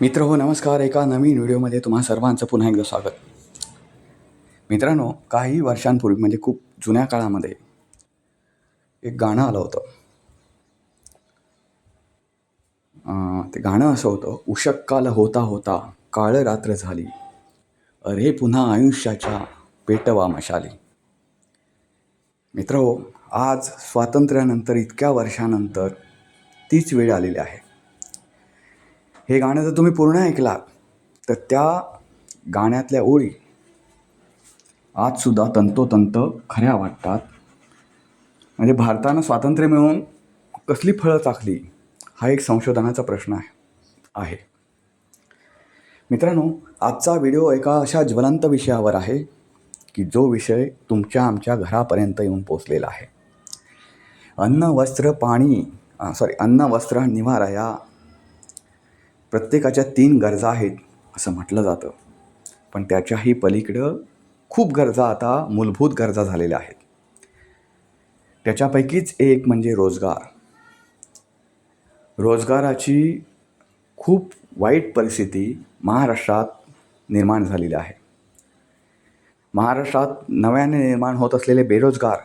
मित्र हो नमस्कार. एका नवीन व्हिडिओमध्ये तुम्हा सर्वांचं पुन्हा एकदा स्वागत. मित्रांनो काही वर्षांपूर्वी म्हणजे खूप जुन्या काळामध्ये एक गाणं आलं होतं. ते गाणं असं होतं उषक काल होता होता काळ रात्र झाली. अरे पुन्हा आयुष्याच्या पेटवा मशाली. मित्र हो आज स्वातंत्र्यानंतर इतक्या वर्षानंतर तीच वेळ आलेली आहे. हे गाणं जर तुम्ही पूर्ण ऐकलात तर त्या गाण्यातल्या ओळी आजसुद्धा तंतोतंत खऱ्या वाटतात. म्हणजे भारतानं स्वातंत्र्य मिळवून कसली फळं चाखली हा एक संशोधनाचा प्रश्न आहे. आहे. मित्रांनो आजचा व्हिडिओ एका अशा ज्वलंत विषयावर आहे की जो विषय तुमच्या आमच्या घरापर्यंत येऊन पोचलेला आहे. अन्न वस्त्र पाणी सॉरी अन्न वस्त्र निवारा या प्रत्येकाच्या तीन गरजा आहेत असं म्हटलं जातं. पण त्याच्याही पलीकडं खूप गरजा आता मूलभूत गरजा झालेल्या आहेत. त्याच्यापैकीच एक म्हणजे रोजगार. रोजगाराची खूप वाईट परिस्थिती महाराष्ट्रात निर्माण झालेली आहे. महाराष्ट्रात नव्याने निर्माण होत असलेले बेरोजगार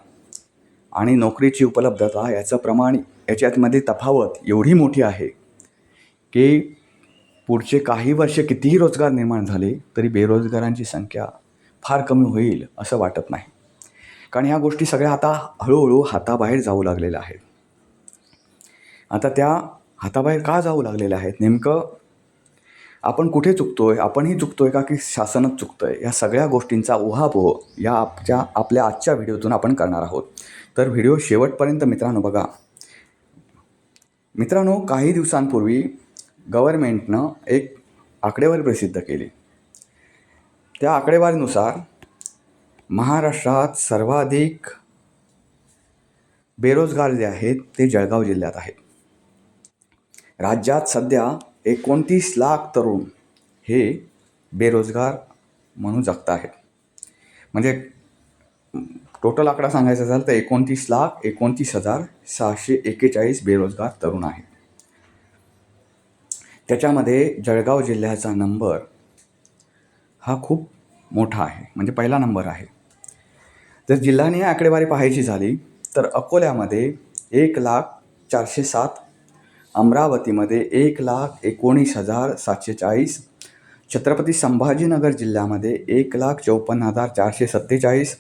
आणि नोकरीची उपलब्धता याचं प्रमाण याच्यातमध्ये तफावत एवढी मोठी आहे की पुढचे काही वर्ष कितीही रोजगार निर्माण झाले तरी बेरोजगारांची संख्या फार कमी होईल असं वाटत नाही. कारण ह्या गोष्टी सगळ्या आता हळूहळू हाताबाहेर जाऊ लागलेल्या आहेत. आता त्या हाताबाहेर का जाऊ लागलेल्या आहेत? नेमकं आपण कुठे चुकतो आहे आपणही चुकतो आहे का की शासनच चुकतंय? या सगळ्या गोष्टींचा उहापोह या आपच्या आपल्या आजच्या व्हिडिओतून आपण करणार आहोत. तर व्हिडिओ शेवटपर्यंत मित्रांनो बघा. मित्रांनो काही दिवसांपूर्वी गव्हर्मेंटनं एक आकडेवारी प्रसिद्ध केली. त्या आकडेवारीनुसार महाराष्ट्रात सर्वाधिक बेरोजगार जे आहेत ते जळगाव जिल्ह्यात आहेत. राज्यात सध्या एकोणतीस लाख तरुण हे बेरोजगार म्हणून जगत आहेत. म्हणजे टोटल आकडा सांगायचा झाला तर एकोणतीस लाख एकोणतीस हजार सहाशे एकेचाळीस बेरोजगार तरुण आहेत. त्याच्यामध्ये जळगाव जिल्ह्याचा नंबर हा खूप मोठा आहे. म्हणजे पहिला नंबर आहे. जर जिल्ह्याने आकडेवारी पाहायची झाली तर अकोल्यामध्ये एक लाख चारशे सात अमरावतीमध्ये एक लाख एकोणीस हजार सातशे चाळीस छत्रपती संभाजीनगर जिल्ह्यामध्ये एक लाख चौपन्न हजार चारशे सत्तेचाळीस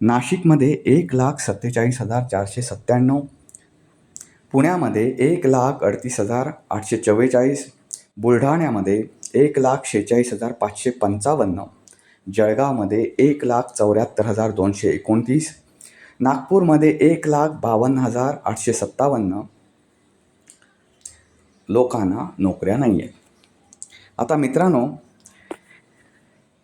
नाशिकमध्ये एक लाख सत्तेचाळीस हजार चारशे सत्त्याण्णव पुण्यामध्ये एक लाख अडतीस हजार आठशे चव्वेचाळीस बुलढाण्यामध्ये एक लाख शेहेचाळीस हजार पाचशे पंचावन्न जळगावमध्ये एक लाख चौऱ्याहत्तर हजार दोनशे एकोणतीस नागपूरमध्ये एक लाख बावन्न हजार आठशे सत्तावन्न. लोकांना नोकऱ्या नाही आहेत आता मित्रांनो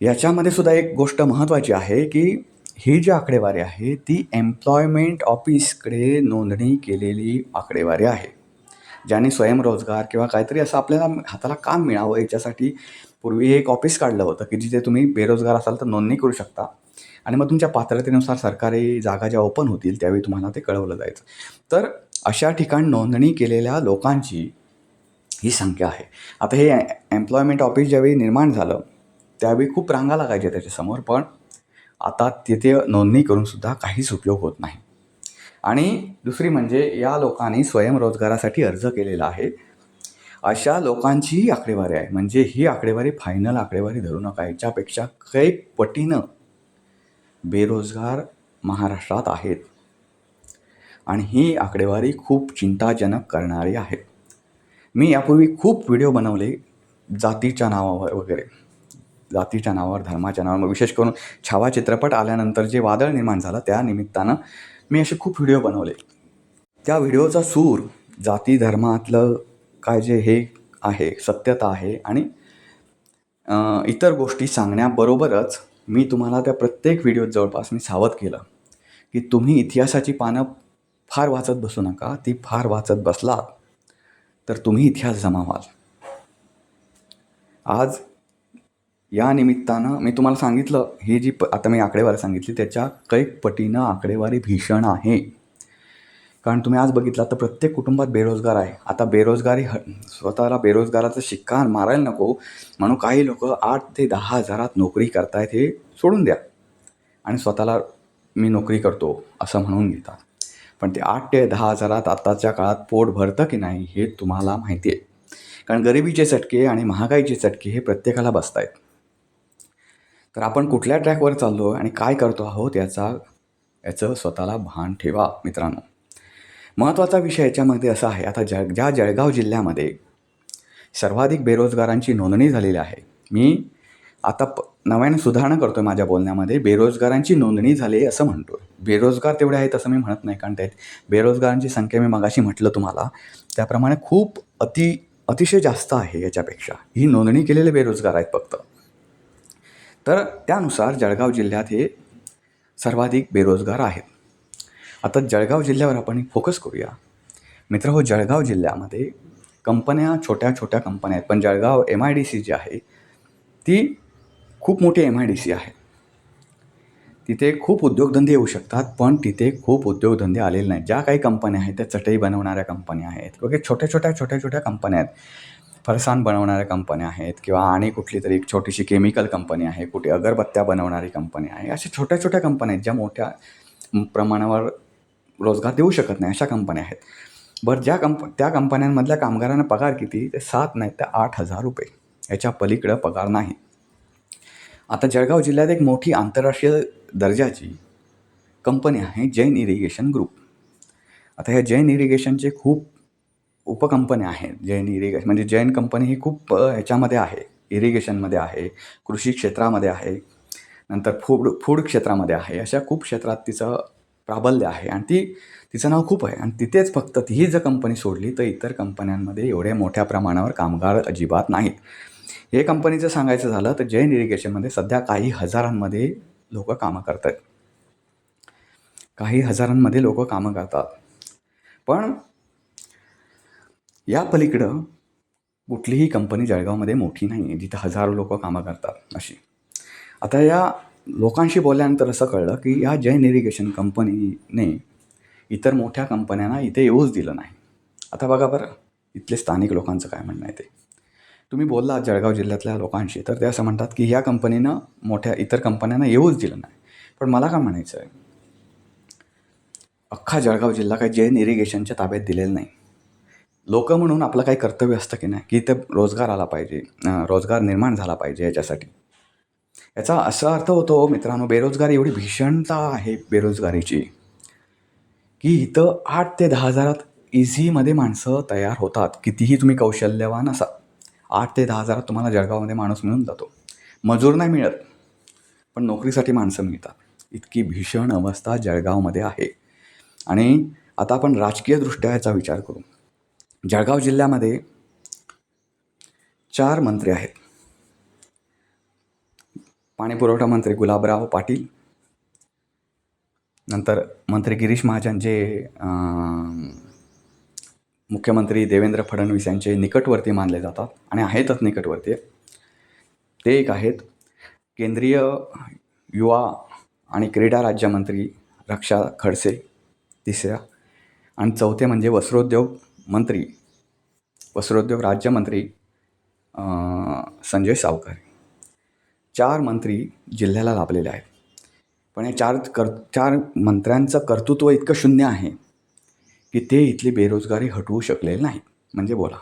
याच्यामध्ये सुद्धा एक गोष्ट महत्त्वाची आहे की ही जी आकडेवारी आहे ती एम्प्लॉयमेंट ऑफिसकडे नोंदणी केलेली आकडेवारी आहे. ज्याने स्वयंरोजगार किंवा काहीतरी असं आपल्याला हाताला काम मिळावं याच्यासाठी पूर्वी एक ऑफिस काढलं होतं की जिथे तुम्ही बेरोजगार असाल तर नोंदणी करू शकता. आणि मग तुमच्या पात्रतेनुसार सरकारी जागा ज्या ओपन होतील त्यावेळी तुम्हाला ते कळवलं जायचं. तर अशा ठिकाणी नोंदणी केलेल्या लोकांची ही संख्या आहे. आता हे एम्प्लॉयमेंट ऑफिस ज्यावेळी निर्माण झालं त्यावेळी खूप रांगा लागायच्या त्याच्यासमोर पण आता तिथे नोंदणी करूनसुद्धा काहीच उपयोग होत नाही. आणि दुसरी म्हणजे या लोकांनी स्वयंरोजगारासाठी अर्ज केलेला आहे. अशा लोकांचीही आकडेवारी आहे. म्हणजे ही आकडेवारी फायनल आकडेवारी धरू नका. याच्यापेक्षा कैक पटीनं बेरोजगार महाराष्ट्रात आहेत. आणि ही आकडेवारी खूप चिंताजनक करणारी आहे. मी यापूर्वी खूप व्हिडिओ बनवले जातीच्या नावावर वगैरे. जातीच्या नावावर धर्माच्या नावावर. विशेष करून छावा चित्रपट आल्यानंतर जे वादळ निर्माण झालं त्या निमित्तानं मी असे खूप व्हिडिओ बनवले. त्या व्हिडिओचा सूर जाती धर्मातलं काय जे हे आहे सत्यता आहे आणि इतर गोष्टी सांगण्याबरोबरच मी तुम्हाला त्या प्रत्येक व्हिडिओत जवळपास मी सावध केलं की तुम्ही इतिहासाची पानं फार वाचत बसू नका. ती फार वाचत बसलात तर तुम्ही इतिहास जमावाल. आज या निमित्तानं मी तुम्हाला सांगितलं ही जी प आता मी आकडेवारी सांगितली त्याच्या कैक पटीनं आकडेवारी भीषण आहे. कारण तुम्ही आज बघितलात तर प्रत्येक कुटुंबात बेरोजगार आहे. आता बेरोजगारी ह स्वतःला बेरोजगाराचा शिक्का मारायला नको म्हणून काही लोक आठ ते दहा हजारात नोकरी करतायत हे सोडून द्या. आणि स्वतःला मी नोकरी करतो असं म्हणून घेतात. पण ते आठ ते दहा हजारात आत्ताच्या काळात पोट भरतं की नाही हे तुम्हाला माहिती आहे. कारण गरिबीचे चटके आणि महागाईचे चटके हे प्रत्येकाला बसत आहेत तर आपण कुठल्या ट्रॅकवर चाललो आणि काय करतो आहोत याचा याचं स्वतःला भान ठेवा मित्रांनो. महत्त्वाचा विषय याच्यामध्ये असा आहे आता जळ ज्या जळगाव जिल्ह्यामध्ये सर्वाधिक बेरोजगारांची नोंदणी झालेली आहे मी आता प नव्याने सुधारणा करतो आहे माझ्या बोलण्यामध्ये बेरोजगारांची नोंदणी झाली आहे असं म्हणतो आहे बेरोजगार तेवढे आहेत असं मी म्हणत नाही कारण त्यात बेरोजगारांची संख्या मी मगाशी म्हटलं तुम्हाला. त्याप्रमाणे खूप अति अतिशय जास्त आहे याच्यापेक्षा. ही नोंदणी केलेले बेरोजगार आहेत फक्त. तर त्यानुसार जळगाव जिल्ह्यात हे सर्वाधिक बेरोजगार आहेत. आता जळगाव जिल्ह्यावर आपण फोकस करूया. मित्र हो जळगाव जिल्ह्यामध्ये कंपन्या छोट्या छोट्या कंपन्या आहेत. पण Jalgaon M I D C जी आहे ती खूप मोठी एम आय डी सी आहे. तिथे खूप उद्योगधंदे येऊ शकतात पण तिथे खूप उद्योगधंदे आलेले नाहीत. ज्या काही कंपन्या आहेत त्या चटई बनवणाऱ्या कंपन्या आहेत. वगैरे छोट्या छोट्या छोट्या छोट्या कंपन्या आहेत. फरसाण बनवणाऱ्या कंपन्या आहेत किंवा आणि कुठली तरी एक छोटीशी केमिकल कंपनी आहे कुठे अगरबत्त्या बनवणारी कंपनी आहे अशा छोट्या छोट्या कंपन्या आहेत ज्या मोठ्या प्रमाणावर रोजगार देऊ शकत नाही अशा कंपन्या आहेत. बरं ज्या कंप त्या कंपन्यांमधल्या कामगारांना पगार किती? ते सात नाही तर आठ हजार रुपये. याच्या पलीकडं पगार नाही. आता जळगाव जिल्ह्यात एक मोठी आंतरराष्ट्रीय दर्जाची कंपनी आहे जैन इरिगेशन ग्रुप आता ह्या जैन इरिगेशनचे खूप उपकंपन्या आहेत. जैन इरिगेशन म्हणजे जैन कंपनी ही खूप ह्याच्यामध्ये आहे. इरिगेशनमध्ये आहे. कृषी क्षेत्रामध्ये आहे. नंतर फूड फूड क्षेत्रामध्ये आहे. अशा खूप क्षेत्रात तिचं प्राबल्य आहे. आणि ती तिचं नाव खूप आहे. आणि तिथेच फक्त ही जर कंपनी सोडली तर इतर कंपन्यांमध्ये एवढ्या मोठ्या प्रमाणावर कामगार अजिबात नाहीत. हे कंपनीचं सांगायचं झालं तर जैन इरिगेशनमध्ये सध्या काही हजारांमध्ये लोक कामं करत आहेत काही हजारांमध्ये लोक कामं करतात. पण या पलीकडं कुठलीही कंपनी जळगावमध्ये मोठी नाही आहे जिथं हजारो लोक कामं करतात अशी. आता या लोकांशी बोलल्यानंतर असं कळलं की या जैन इरिगेशन कंपनीने इतर मोठ्या कंपन्यांना इथे येऊच दिलं नाही. आता बघा बरं इथले स्थानिक लोकांचं काय म्हणणं आहे ते. तुम्ही बोलला जळगाव जिल्ह्यातल्या लोकांशी तर ते असं म्हणतात की ह्या कंपनीनं मोठ्या इतर कंपन्यांना येऊच दिलं नाही. पण मला काय म्हणायचं आहे अख्खा जळगाव जिल्हा काही जैन इरिगेशनच्या ताब्यात दिलेलं नाही. लोक म्हणून आपलं काही कर्तव्य असतं की नाही की इथं रोजगार आला पाहिजे रोजगार निर्माण झाला पाहिजे याच्यासाठी. याचा असा अर्थ होतो मित्रांनो बेरोजगारी एवढी भीषणता आहे बेरोजगारीची की इथं आठ ते दहा हजारात इझीमध्ये माणसं तयार होतात. कितीही तुम्ही कौशल्यवान असा आठ ते दहा हजारात तुम्हाला जळगावमध्ये माणूस मिळून जातो. मजूर नाही मिळत पण नोकरीसाठी माणसं मिळतात. इतकी भीषण अवस्था जळगावमध्ये आहे. आणि आता आपण राजकीयदृष्ट्या याचा विचार करू. जळगाव जिल्ह्यामध्ये चार मंत्री आहेत. पाणीपुरवठा मंत्री गुलाबराव पाटील नंतर मंत्री गिरीश महाजन जे मुख्यमंत्री देवेंद्र फडणवीस यांचे निकटवर्ती मानले जातात आणि आहेतच निकटवर्ती ते एक आहेत. केंद्रीय युवा आणि क्रीडा राज्यमंत्री रक्षा खडसे तिसऱ्या आणि चौथे म्हणजे वस्त्रोद्योग मंत्री वस्त्रोद्योग राज्यमंत्री संजय सावकर. चार मंत्री जिल्ह्याला लाभलेले आहेत. पण या चार कर चार मंत्र्यांचं कर्तृत्व इतकं शून्य आहे की ते इथली बेरोजगारी हटवू शकलेले नाही म्हणजे बोला.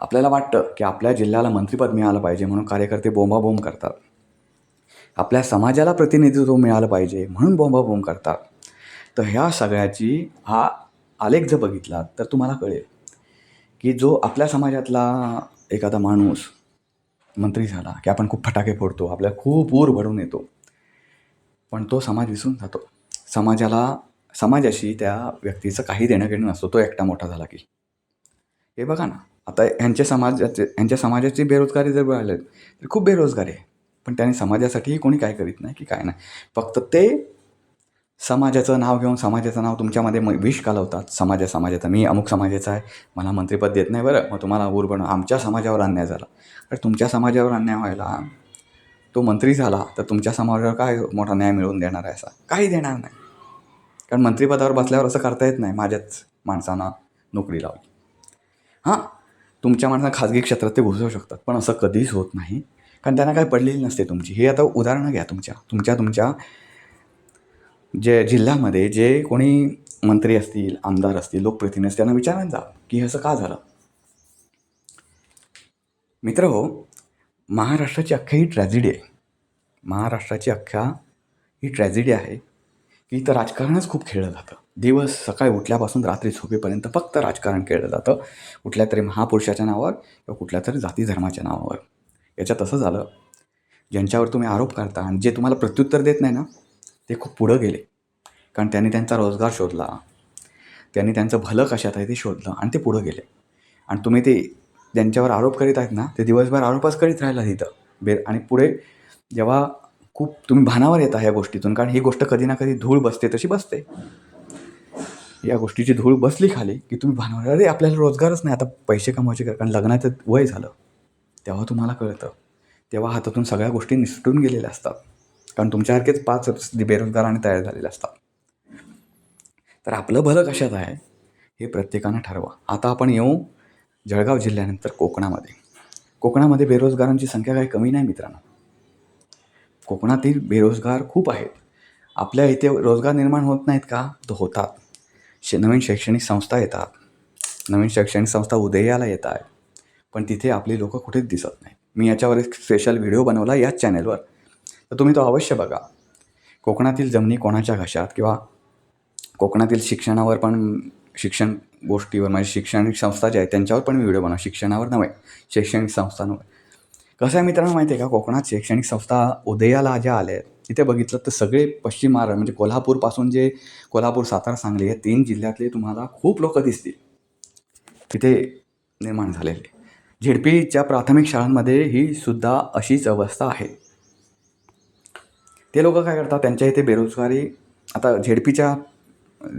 आपल्याला वाटतं की आपल्या जिल्ह्याला मंत्रिपद मिळालं पाहिजे म्हणून कार्यकर्ते बोंबाबोंब करतात. आपल्या समाजाला प्रतिनिधित्व मिळालं पाहिजे म्हणून बोंबाबोंब करतात. तर ह्या सगळ्याची हा आलेख जर बघितला तर तुम्हाला कळेल की जो आपल्या समाजातला एखादा माणूस मंत्री झाला की आपण खूप फटाके फोडतो आपल्याला खूप ऊर भरून येतो पण तो समाज विसरून जातो. समाजाला समाजाशी त्या व्यक्तीचं काही देणं घेणं नसतो तो एकटा मोठा झाला की. हे बघा ना आता ह्यांच्या समाजाचे ह्यांच्या समाजाची बेरोजगारी जर राहिले तर खूप बेरोजगारी आहे. पण त्याने समाजासाठीही कोणी काय करीत नाही की काय नाही. फक्त ते समाजाचं नाव घेऊन समाजाचं नाव तुमच्यामध्ये म विष कालवतात समाजा समाजाचा. मी अमुक समाजाचा आहे. मला मंत्रिपद देत नाही बरं. मग तुम्हाला ऊर बनव. आमच्या समाजावर अन्याय झाला. तर तुमच्या समाजावर अन्याय व्हायला तो मंत्री झाला तर तुमच्या समाजावर काय मोठा न्याय मिळवून देणार आहे असा? काही देणार नाही. कारण मंत्रिपदावर बसल्यावर असं करता येत नाही माझ्याच माणसांना नोकरी लावली हां तुमच्या माणसांना खाजगी क्षेत्रात ते घुसवू शकतात. पण असं कधीच होत नाही. कारण त्यांना काय पडलेली नसते तुमची. हे आता उदाहरणं घ्या तुमच्या. तुमच्या तुमच्या जे जिल्ह्यामध्ये जे कोणी मंत्री असतील आमदार असतील लोकप्रतिनिधी असतील त्यांना विचारायला जा की असं का झालं? मित्र हो महाराष्ट्राची अख्ख्या ही ट्रॅजेडी आहे. महाराष्ट्राची अख्ख्या ही ट्रॅजिडी आहे की इथं राजकारणच खूप खेळलं जातं. दिवस सकाळी उठल्यापासून रात्री झोपेपर्यंत फक्त राजकारण खेळलं जातं कुठल्या तरी महापुरुषाच्या नावावर किंवा कुठल्या तरी जाती धर्माच्या नावावर. याच्यात असं झालं ज्यांच्यावर तुम्ही आरोप करता आणि जे तुम्हाला प्रत्युत्तर देत नाही ना ते खूप पुढं गेले. कारण त्यांनी त्यांचा रोजगार शोधला. त्यांनी त्यांचं भलं कशात आहे ते शोधलं आणि ते पुढं गेले. आणि तुम्ही ते ज्यांच्यावर आरोप करीत आहेत ना ते दिवसभर आरोपच करीत राहिला तिथं बेर आणि पुढे जेव्हा खूप तुम्ही भानावर येता ह्या गोष्टीतून कारण ही गोष्ट कधी ना कधी धूळ बसते तशी बसते. या गोष्टीची धूळ बसली खाली की तुम्ही भानावर अरे आपल्याला रोजगारच नाही. आता पैसे कमवायचे कारण लग्नाचं वय झालं. तेव्हा तुम्हाला कळतं. तेव्हा हातातून सगळ्या गोष्टी निसटून गेलेल्या असतात. कारण तुमच्यासारखेच पाच बेरोजगाराने तयार झालेले असतात. तर आपलं भलं कशात आहे हे प्रत्येकानं ठरवा. आता आपण येऊ जळगाव जिल्ह्यानंतर कोकणामध्ये. कोकणामध्ये बेरोजगारांची संख्या काही कमी नाही मित्रांनो. कोकणातील बेरोजगार खूप आहेत. आपल्या इथे रोजगार निर्माण होत नाहीत का? तर होतात. शे नवीन शैक्षणिक संस्था येतात. नवीन शैक्षणिक संस्था उदयाला येत आहेत. पण तिथे आपली लोकं कुठेच दिसत नाही मी याच्यावर एक स्पेशल व्हिडिओ बनवला याच चॅनेलवर तर तुम्ही तो अवश्य बघा. कोकणातील जमिनी कोणाच्या घशात किंवा कोकणातील शिक्षणावर पण शिक्षण गोष्टीवर म्हणजे शैक्षणिक संस्था ज्या आहेत त्यांच्यावर पण मी व्हिडिओ बनवा. शिक्षणावर नव्हे शैक्षणिक संस्थांवर. कसं आहे मित्रांनो माहिती आहे का? कोकणात शैक्षणिक संस्था उदयाला ज्या आल्या आहेत तिथे बघितलं तर सगळे पश्चिम महाराष्ट्र म्हणजे कोल्हापूरपासून जे कोल्हापूर सातारा सांगली या तीन जिल्ह्यातले तुम्हाला खूप लोक दिसतील. तिथे निर्माण झालेले. झेडपीच्या प्राथमिक शाळांमध्ये ही सुद्धा अशीच अवस्था आहे. ते लोक काय करतात त्यांच्या इथे बेरोजगारी आता झेडपीच्या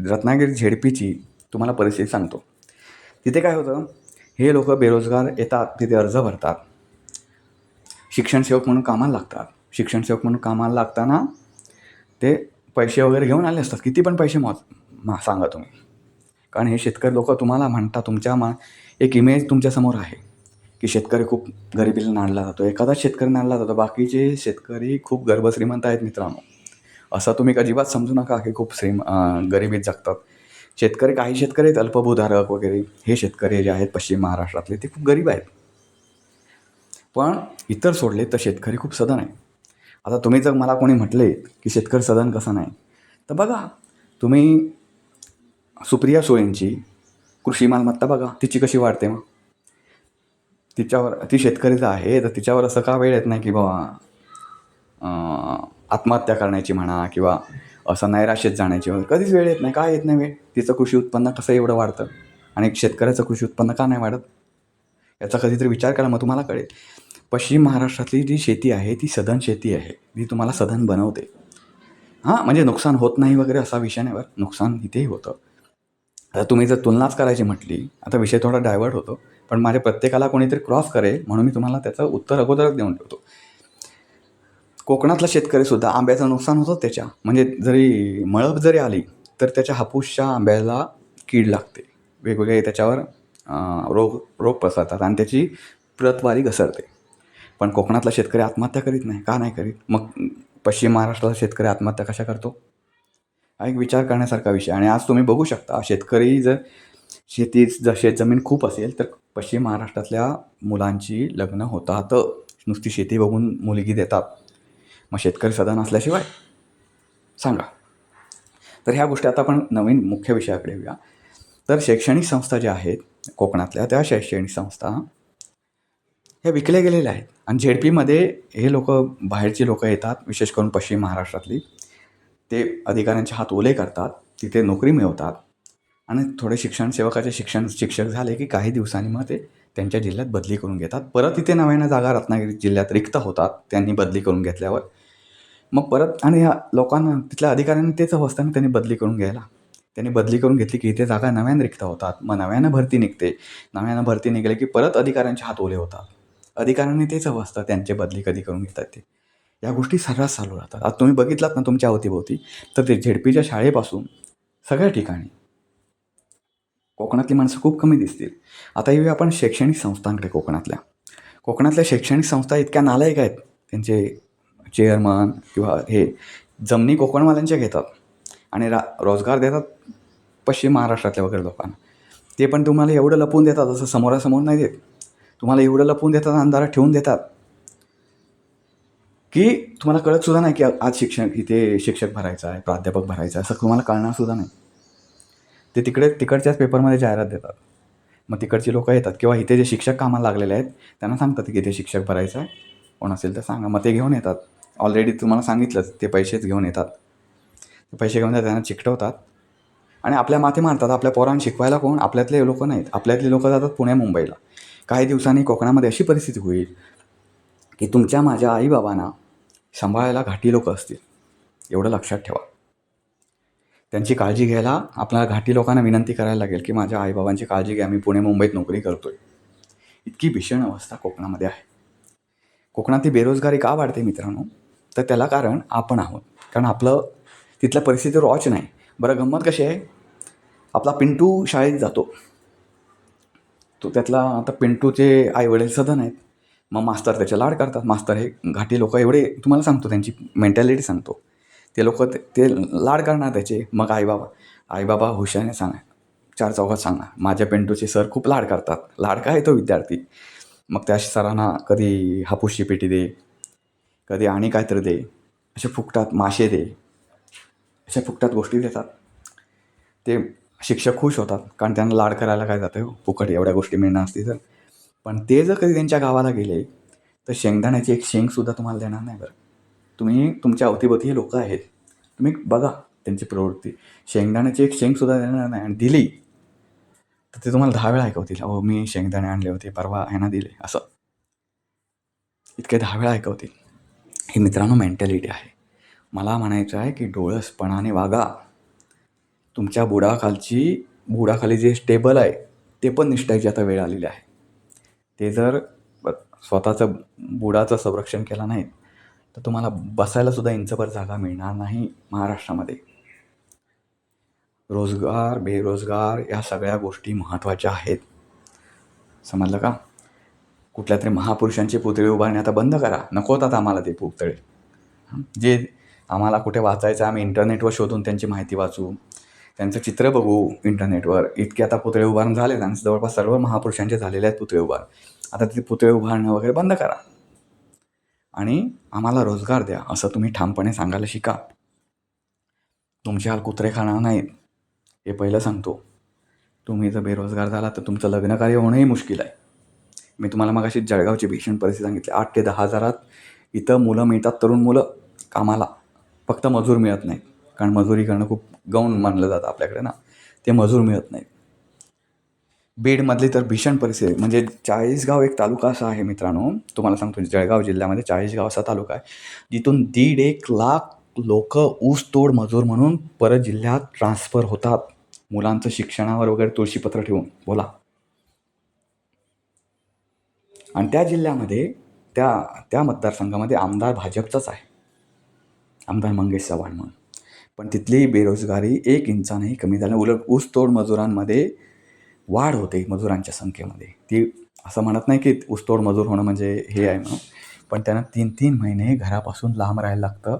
रत्नागिरी झेडपीची तुम्हाला परिस्थिती सांगतो. तिथे काय होतं हे लोक बेरोजगार येतात तिथे अर्ज भरतात. शिक्षणसेवक म्हणून कामाला लागतात. शिक्षणसेवक म्हणून कामाला लागताना ते पैसे वगैरे घेऊन आले असतात. किती पण पैसे मोज मा सांगा तुम्ही. कारण हे शेतकरी लोक तुम्हाला म्हणतात तुमच्या मा एक इमेज तुमच्यासमोर आहे. की शेतकरी खूप गरिबीला नाडला जातो. एखादाच शेतकरी नाडला जातो. बाकीचे शेतकरी खूप गर्भश्रीमंत आहेत मित्रांनो. असं तुम्ही अजिबात समजू नका की खूप श्रीम गरिबीत जगतात. शेतकरी काही शेतकरी आहेत अल्पभूधारक वगैरे. हे शेतकरी जे आहेत पश्चिम महाराष्ट्रातले ते खूप गरीब आहेत. पण इतर सोडले तर शेतकरी खूप सदन आहे आता तुम्ही जर मला कोणी म्हटले की शेतकरी सदन कसं नाही तर बघा तुम्ही सुप्रिया सुळेंची कृषी मालमत्ता बघा. तिची कशी वाढते मग? तिच्यावर ती शेतकरीचं आहे तर तिच्यावर असं का वेळ येत नाही की बाबा आत्महत्या करण्याची म्हणा किंवा असं नैराश्यत जाण्याची कधीच वेळ येत नाही. का येत नाही वेळ? तिचं कृषी उत्पन्न कसं एवढं वाढतं? आणि शेतकऱ्याचं कृषी उत्पन्न का नाही वाढत? याचा कधीतरी विचार करा मग तुम्हाला कळेल. पश्चिम महाराष्ट्रातली जी शेती आहे ती सधन शेती आहे. ती तुम्हाला सधन बनवते. हां म्हणजे नुकसान होत नाही वगैरे असा विषय नाही बरं. नुकसान इथेही होतं. आता तुम्ही जर तुलनाच करायची म्हटली आता विषय थोडा डायवर्ट होतो. पण माझ्या प्रत्येकाला कोणीतरी क्रॉस करेल म्हणून मी तुम्हाला त्याचं उत्तर अगोदरच देऊन ठेवतो. कोकणातला शेतकरीसुद्धा आंब्याचं नुकसान होतं त्याच्या. म्हणजे जरी मळब जरी आली तर त्याच्या हापूसच्या आंब्याला कीड लागते. वेगवेगळे त्याच्यावर रोग रोग पसरतात आणि त्याची प्रतवारी घसरते. पण कोकणातला शेतकरी आत्महत्या करीत नाही का नाही करीत? मग पश्चिम महाराष्ट्रातला शेतकरी आत्महत्या कशा करतो? हा एक विचार करण्यासारखा विषय. आणि आज तुम्ही बघू शकता शेतकरी जर शेती जर शेतजमीन खूप असेल तर पश्चिम महाराष्ट्रातल्या मुलांची लग्न होतात. नुसती शेती बघून मुलगी देतात. मग शेतकरी सदन असल्याशिवाय सांगा. तर ह्या गोष्टी आता आपण नवीन मुख्य विषयाकडे येऊया. तर शैक्षणिक संस्था ज्या आहेत कोकणातल्या त्या शैक्षणिक संस्था ह्या विकल्या गेलेल्या आहेत. आणि झेड पीमध्ये हे लोक बाहेरची लोक येतात विशेष करून पश्चिम महाराष्ट्रातली. ते अधिकाऱ्यांचे हात ओले करतात तिथे नोकरी मिळवतात. आणि थोडे शिक्षण सेवकाचे शिक्षण शिक्षक झाले की काही दिवसांनी मग ते त्यांच्या जिल्ह्यात बदली करून घेतात. परत इथे नव्यानं जागा रत्नागिरी जिल्ह्यात रिक्त होतात त्यांनी बदली करून घेतल्यावर. मग परत आणि ह्या लोकांना तिथल्या अधिकाऱ्यांनी तेच अवस्थाने त्यांनी बदली करून घ्यायला. त्यांनी बदली करून घेतली की इथे जागा नव्यानं रिक्त होतात. मग नव्यानं भरती निघते. नव्यानं भरती निघाली की परत अधिकाऱ्यांचे हात ओले होतात. अधिकाऱ्यांनी तेच अवस्था त्यांचे बदली कधी करून घेतात ते. या गोष्टी सर्रास चालू राहतात. आता तुम्ही बघितलात ना तुमच्या अवतीभोवती तर ते झेडपीच्या शाळेपासून सगळ्या ठिकाणी कोकणातली माणसं खूप कमी दिसतील. आता येऊया आपण शैक्षणिक संस्थांकडे कोकणातल्या. कोकणातल्या शैक्षणिक संस्था इतक्या नालायक आहेत. त्यांचे चेअरमन किंवा हे जमिनी कोकणवाल्यांच्या घेतात. आणि रा रोजगार देतात पश्चिम महाराष्ट्रातल्या वगैरे लोकांना. ते पण तुम्हाला एवढं लपवून देतात असं समोरासमोर नाही देत. तुम्हाला एवढं लपवून देतात अंधारात ठेवून देतात. की तुम्हाला कळतसुद्धा नाही की आज शिक्षण इथे शिक्षक भरायचा आहे प्राध्यापक भरायचा आहे असं तुम्हाला कळणार सुद्धा नाही. ते तिकडे तिकडच्याच पेपरमध्ये जाहिरात देतात. मग तिकडची लोकं येतात. किंवा इथे जे शिक्षक कामाला लागलेले आहेत त्यांना सांगतात की इथे शिक्षक भरायचं आहे. कोण असेल तर सांगा. मग ते घेऊन येतात. ऑलरेडी तुम्हाला सांगितलंच ते पैसेच घेऊन येतात. ते पैसे घेऊन येतात त्यांना चिकटवतात. आणि आपल्या माथे मारतात. आपल्या पोरांना शिकवायला कोण? आपल्यातले लोक नाहीत. आपल्यातले लोकं जातात पुणे मुंबईला. काही दिवसांनी कोकणामध्ये अशी परिस्थिती होईल की तुमच्या माझ्या आईबाबांना सांभाळायला घाटी लोक असतील. एवढं लक्षात ठेवा. त्यांची काळजी घ्यायला आपल्याला घाटी लोकांना विनंती करायला लागेल की माझ्या आईबाबांची काळजी घ्या मी पुणे मुंबईत नोकरी करतो आहे इतकी भीषण अवस्था कोकणामध्ये आहे. कोकणातली बेरोजगारी का वाढते मित्रांनो? तर त्याला कारण आपण आहोत. कारण आपलं तिथल्या परिस्थिती रॉच नाही. बरं गंमत कशी आहे? आपला पिंटू शाळेत जातो. तो त्यातला आता पिंटूचे आईवडील सदन आहेत. मग मास्तर त्याचे लाड करतात. मास्तर हे घाटी लोक एवढे तुम्हाला सांगतो त्यांची मेंटॅलिटी सांगतो. ते लोक ते लाड करणार त्याचे. मग आईबाबा आईबाबा हुशाने सांगा चार चौघात सांगा माझ्या पेंटूचे सर खूप लाड करतात. लाड काय तो विद्यार्थी? मग त्या सरांना कधी हापूसची पेटी दे कधी आणि काहीतरी दे. असे फुकटात मासे दे. अशा फुकटात गोष्टी देतात. ते शिक्षक खुश होतात. कारण त्यांना लाड करायला काय जातं? हो फुकट एवढ्या गोष्टी मिळणार असतील तर. पण ते जर कधी त्यांच्या गावाला गेले तर शेंगदाण्याची एक शेंगसुद्धा तुम्हाला देणार नाही बरं. तुम्ही तुमच्या अवतीभोवती हे लोक आहेत. तुम्ही बघा त्यांची प्रवृत्ती. शेंगदाण्याची एक शेंगसुद्धा देणार नाही आणि दिली. तर ते तुम्हाला दहा वेळा ऐकवतील. अहो मी शेंगदाणे आणले होते परवा ह्यांना दिले. असं. इतके दहा वेळा ऐकवतील. ही मित्रांनो मेंटॅलिटी आहे. मला म्हणायचं आहे की डोळसपणाने वागा. तुमच्या बुडाखालची बुडाखाली जे स्टेबल आहे ते पण निष्ठायची आता वेळ आलेली आहे. ते जर स्वतःचं बुडाचं संरक्षण केलं नाही तर तुम्हाला बसायला सुद्धा इंचभर जागा मिळणार नाही महाराष्ट्रामध्ये. रोजगार बेरोजगार या सगळ्या गोष्टी महत्त्वाच्या आहेत. समजलं का? कुठल्या तरी महापुरुषांचे पुतळे उभारणे आता बंद करा. नकोत आता आम्हाला ते पुतळे. जे आम्हाला कुठे वाचायचं आम्ही इंटरनेटवर शोधून त्यांची माहिती वाचू. त्यांचं चित्र बघू इंटरनेटवर. इतके आता पुतळे उभारण झाले आणि जवळपास सर्व महापुरुषांचे झालेले आहेत पुतळे उभार. आता ते पुतळे उभारणं वगैरे बंद करा. आणि आम्हाला रोजगार द्या असं तुम्ही ठामपणे सांगायला शिका. तुमचे हाल कुत्रे खाणार नाहीत हे पहिलं सांगतो. तुम्ही जर बेरोजगार झाला तर तुमचं लग्नकार्य होणंही मुश्किल आहे. मी तुम्हाला मग अशी जळगावची भीषण परिस्थिती सांगितली. आठ ते दहा हजारात इथं मुलं मिळतात तरुण मुलं कामाला. फक्त मजूर मिळत नाहीत. कारण मजुरी करणं खूप गौण मानलं जातं आपल्याकडे ना. ते मजूर मिळत नाहीत. बीडमधली तर भीषण परिस्थिती आहे. म्हणजे चाळीसगाव एक तालुका असा आहे मित्रांनो. तुम्हाला सांगतो जळगाव जिल्ह्यामध्ये चाळीसगाव असा तालुका आहे. जिथून दीड एक लाख लोक ऊसतोड मजूर म्हणून परत जिल्ह्यात ट्रान्सफर होतात. मुलांचं शिक्षणावर वगैरे तुळशीपत्र ठेवून. बोला. आणि त्या जिल्ह्यामध्ये त्या त्या मतदारसंघामध्ये आमदार भाजपचाच आहे. आमदार मंगेश चव्हाण म्हणून. पण तिथली बेरोजगारी एक इंचानंही कमी झाली उलट ऊसतोड मजुरांमध्ये वाढ होते मजुरांच्या संख्येमध्ये. ती असं म्हणत नाही की ऊसतोड मजूर होणं म्हणजे हे आहे म्हणून पण त्यांना तीन तीन महिने घरापासून लांब राहायला लागतं.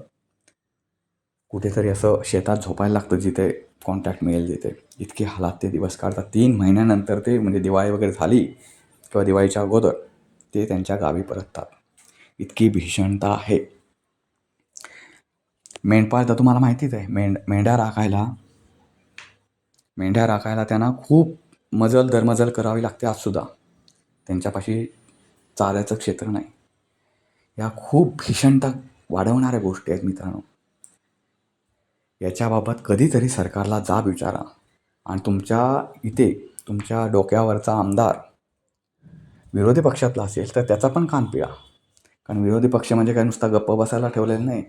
कुठेतरी असं शेतात झोपायला लागतं जिथे कॉन्टॅक्ट मिळेल जिथे इतके हालात ते दिवस काढतात. तीन महिन्यानंतर ते म्हणजे दिवाळी वगैरे झाली किंवा दिवाळीच्या अगोदर ते त्यांच्या गावी परततात. इतकी भीषणता आहे. मेंढपाळ तर तुम्हाला माहितीच आहे. मेंढ मेंढ्या राखायला मेंढ्या राखायला त्यांना खूप मजल दरमजल करावी लागते आजसुद्धा त्यांच्यापाशी चाऱ्याचं क्षेत्र नाही. या खूप भीषणता वाढवणाऱ्या गोष्टी आहेत मित्रांनो. याच्याबाबत कधीतरी सरकारला जाब विचारा. आणि तुमच्या इथे तुमच्या डोक्यावरचा आमदार विरोधी पक्षातला असेल तर त्याचा पण कान पिळा. कारण विरोधी पक्ष म्हणजे काय? नुसता गप्प बसायला ठेवलेला नाही.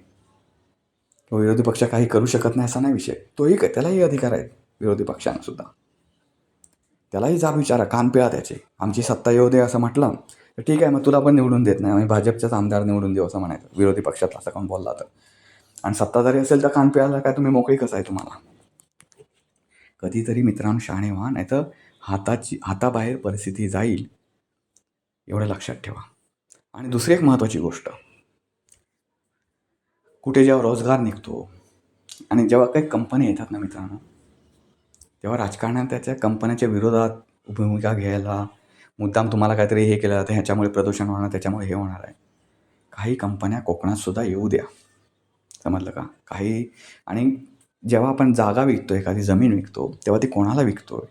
तो विरोधी पक्ष काही करू शकत नाही असा नाही विषय. तोही काय त्यालाही अधिकार आहेत विरोधी पक्षांनासुद्धा त्यालाही जाब विचारा काम पिळा त्याचे. आमची सत्ता येऊ दे असं म्हटलं तर ठीक आहे मग तुला पण निवडून देत नाही. आम्ही भाजपच्याच आमदार निवडून देऊ असं म्हणायचं. विरोधी पक्षात असं कोण बोलला तर. आणि सत्ता जरी असेल तर कान पिळायला काय तुम्ही मोकळी कसं आहे तुम्हाला? कधीतरी मित्रांनो शहाणे व्हा नाहीतर हाताची हाताबाहेर परिस्थिती जाईल एवढं लक्षात ठेवा. आणि दुसरी एक महत्त्वाची गोष्ट. कुठे जेव्हा रोजगार निघतो आणि जेव्हा काही कंपनी येतात ना मित्रांनो तेव्हा राजकारणात त्याच्या कंपन्याच्या विरोधात भूमिका घ्यायला मुद्दाम तुम्हाला काहीतरी हे केलं जातं ह्याच्यामुळे प्रदूषण होणार त्याच्यामुळे हे होणार आहे. काही कंपन्या कोकणातसुद्धा येऊ द्या. समजलं का? काही आणि जेव्हा आपण जागा विकतो एखादी जमीन विकतो तेव्हा ती कोणाला विकतो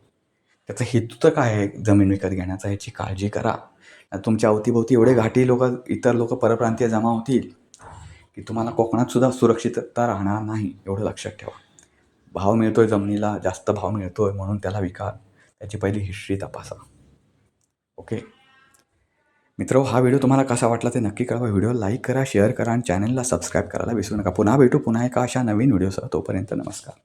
त्याचा हेतू तर काय आहे जमीन विकत घेण्याचा? ह्याची काळजी करा. तुमच्या अवतीभोवती एवढे घाटी लोक इतर लोक परप्रांतीय जमा होतील की तुम्हाला कोकणातसुद्धा सुरक्षितता राहणार नाही एवढं लक्षात ठेवा. भाव मिळतो आहे जमिनीला जास्त भाव मिळतो आहे म्हणून त्याला विका. त्याची पहिली हिस्ट्री तपासा. ओके मित्र हा व्हिडिओ तुम्हाला कसा वाटला ते नक्की कळवा. व्हिडिओ लाईक करा शेअर करा आणि चॅनलला सबस्क्राईब करायला विसरू नका. पुन्हा भेटू पुन्हा एका अशा नवीन व्हिडिओसह तोपर्यंत नमस्कार.